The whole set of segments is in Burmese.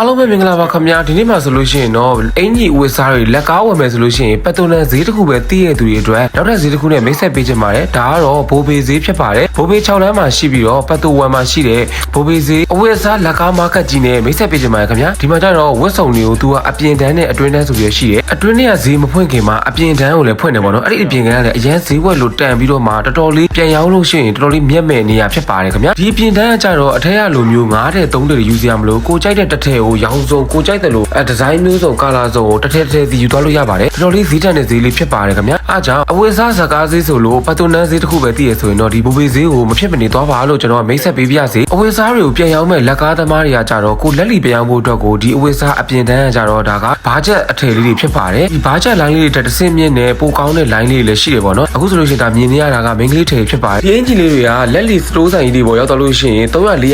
အားလုံးပဲမင်္ဂလာပါခင်ဗျာဒီနေ့မှာဆိုလို့ရှိရင်တော့အင်ကြီးအဝတ်စားတွေလက်ကားဝယ်မယ်ဆိုလို့ရှိရင်ပတ်တူနန်ဈေးတစ်ခုပဲတည်ရတဲ့သူတွေအတွက်နောက်ထပ်ဈေးတစ်ခုနဲ့မိတ်ဆက်ပေးချင်ပါတယ်ဒါကတော့ဘိုးဘေးဈေးဖြစ်ပါတယ်ဘိုးဘေး6လမ်းမှာရှိပြီးတော့ပတ်တူဝမ်မှာရှိတဲ့ဘိုးဘေးဈေးအဝတ်စားလက်ကားမားကတ်ကြီးနဲ့မိတ်ဆက်ပေးချင်ပါတယ်ခင်ဗျာဒီမှာကျတော့ဝတ်စုံတွေကိုသူကအပြင်တန်းနဲ့အတွင်းတန်းဆိုပြီးရှိတယ်အတွင်းထဲကဈေးမဖွင့်ခင်မှာအပြင်တန်းကိုလည်းဖွင့်တယ်ပေါ့နော်အဲ့ဒီအပြင်ကလည်းအရန်ဈေးဝက်လို့တန်ပြီးတော့မှတော်တော်လေးပြန်ရောင်းလို့ရှိရင်တော်တော်လေးမြက်မဲ့နေရဖြစ်ပါတယ်ခင်ဗျာဒီအပြင်တန်းကကျတော့အထက်ကလိုမျိုး9တဲ့3တဲ့ယူစရာမလိုကိုကြိုက်တဲ့တစ်ထည်ကိုရောင်းစုံကိုကြိုက်တယ်လို့အဲဒီဇိုင်းမျိုးစုံကာလာစုံကိုတစ်ထည်တစ်ထည်စီယူသွားလို့ရပါတယ်တော်တော်လေးဈေးတန်တဲ့ဈေးလေးဖြစ်ပါတယ်ခင်ဗျာ အားကြောင့်အဝယ်စားစကားဈေးဆိုလို့ပတ်တူနန်းဈေးတစ်ခုပဲသိရဆိုရင်တော့ဒီဘူဘေဈေးကိုမဖြစ်မနေသွားပါလို့ကျွန်တော်ကမိတ်ဆက်ပေးပြစေအဝယ်စားတွေကိုပြန်ရောင်းမဲ့လက်ကားသမားတွေကကြတော့ကိုလက်လီပြန်ရောင်းဖို့အတွက်ကိုဒီအဝယ်စားအပြင်တန်းကကြတော့ဒါကဘာဂျက်အထည်လေးတွေဖြစ်ပါတယ်ဒီဘာဂျက်လိုင်းလေးတွေတက်တစ်စင်းမြင့်နဲ့ပိုကောင်းတဲ့လိုင်းလေးတွေလည်းရှိတယ်ပေါ့နော်အခုဆိုလို့ရှိရင်ဒါမြင်နေရတာကမင်းကလေးထည်ဖြစ်ပါတယ်ဒီအင်ဂျီလေးတွေကလက်လီစတိုးဆိုင်ကြီးတွေပေါ်ရောက်တော့လို့ရှိရင်300 400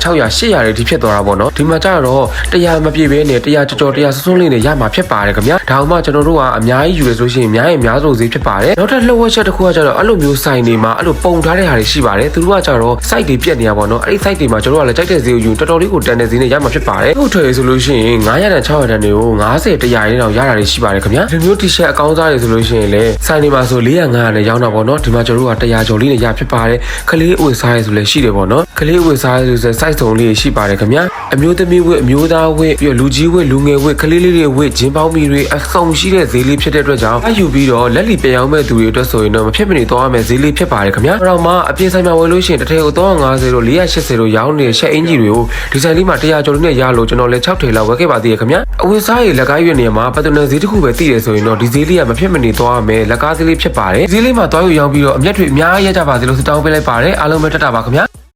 500 600 800တွေထိဖြစ်သွားတာပေါ့နော်ဒီမှာကြတော့100မပြည့်ဘဲနဲ့100ကြော်ကြော်100စွန်းစွန်းလေးနဲ့ရမှာဖြစ်ပါတယ်ခင်ဗျာဒါမှကျွန်တော်တို့ကအများကြီးယူရဆိုရှင်အများကြီးအများဆုံးဈေးဖြစ်ပါတယ်နောက်ထပ်လှုပ်ဝက်ချက်တစ်ခုကကြတော့အဲ့လိုမျိုးဆိုင်တွေမှာအဲ့လိုပုံထားတဲ့ဟာတွေရှိပါတယ်သူတို့ကကြတော့ site တွေပြက်နေရပါတော့အဲ့ဒီ site တွေမှာကျွန်တော်တို့ကလည်းကြိုက်တဲ့ဈေးကိုယူတော်တော်လေးကိုတန်တဲ့ဈေးနဲ့ရမှာဖြစ်ပါတယ်ဟုတ်ထွေဆိုလို့ရှိရင်900တန်600တန်တွေကို90 100ရင်းတော့ရတာတွေရှိပါတယ်ခင်ဗျာဒီမျိုး t-shirt အကောင်းစားတွေဆိုလို့ရှိရင်လည်းဆိုင်တွေမှာဆို400 500နဲ့ရောင်းတာပေါ့နော်ဒီမှာကျွန်တော်တို့က100ကျော်လေးနဲ့ရဖြစ်ပါတယ်ခလေးအဝတ်စားရဲဆိုလည်းရှိတယ်ပေါ့နော် ခလေးအဝတ်စားရဲဆို site စုံလေးရှိပါတယ်ခင်ဗျာအမျိုးသမီးဝတ်အမျိုးသားဝတ်ပြီးတော့လူကြီးဝတ်လူငယ်ဝတ်ခလေးလေးတွေဝတ်ဂျင်းပေါင်းမီတွေအဆုံရှိတဲ့ဈေးလေးဖြစ်တဲ့အတွက်ကြောင့်အယူပြီးတော့လက်လီပြန်ရောင်းမဲ့သူတွေအတွက်ဆိုရင်တော့မဖြစ်မနေသွားရမယ့်ဈေးလေးဖြစ်ပါတယ်ခင်ဗျာအဲ့တော့မှအပြင်ဆိုင်မှာဝယ်လို့ရှိရင်တစ်ထည်ကို350တို့480တို့ရောင်းနေတဲ့ရှက်အင်ဂျီတွေကိုဒီဆိုင်လေးမှာ100ကျော်လေးနဲ့ရလို့ကျွန်တော်လည်း6ထည်လောက်ဝယ်ခဲ့ပါသေးတယ်ခင်ဗျာအဝတ်စားရလက်ကားရွက်နေရာမှာပတ်တူနယ်ဈေးတစ်ခုပဲတည်တယ်ဆိုရင်တော့ဒီဈေးလေးကမဖြစ်မနေသွားရမယ်လက်ကားဈေးလေးဖြစ်ပါတယ်ဈေးလေးမှာသွားယူရောင်းပြီးတော့အမျက်တွေအများကြီးရကြပါစေလို့ဆုတောင်းပေးလိုက်ပါတယ်အားလုံးပဲတက်တာပါခင်ဗျာ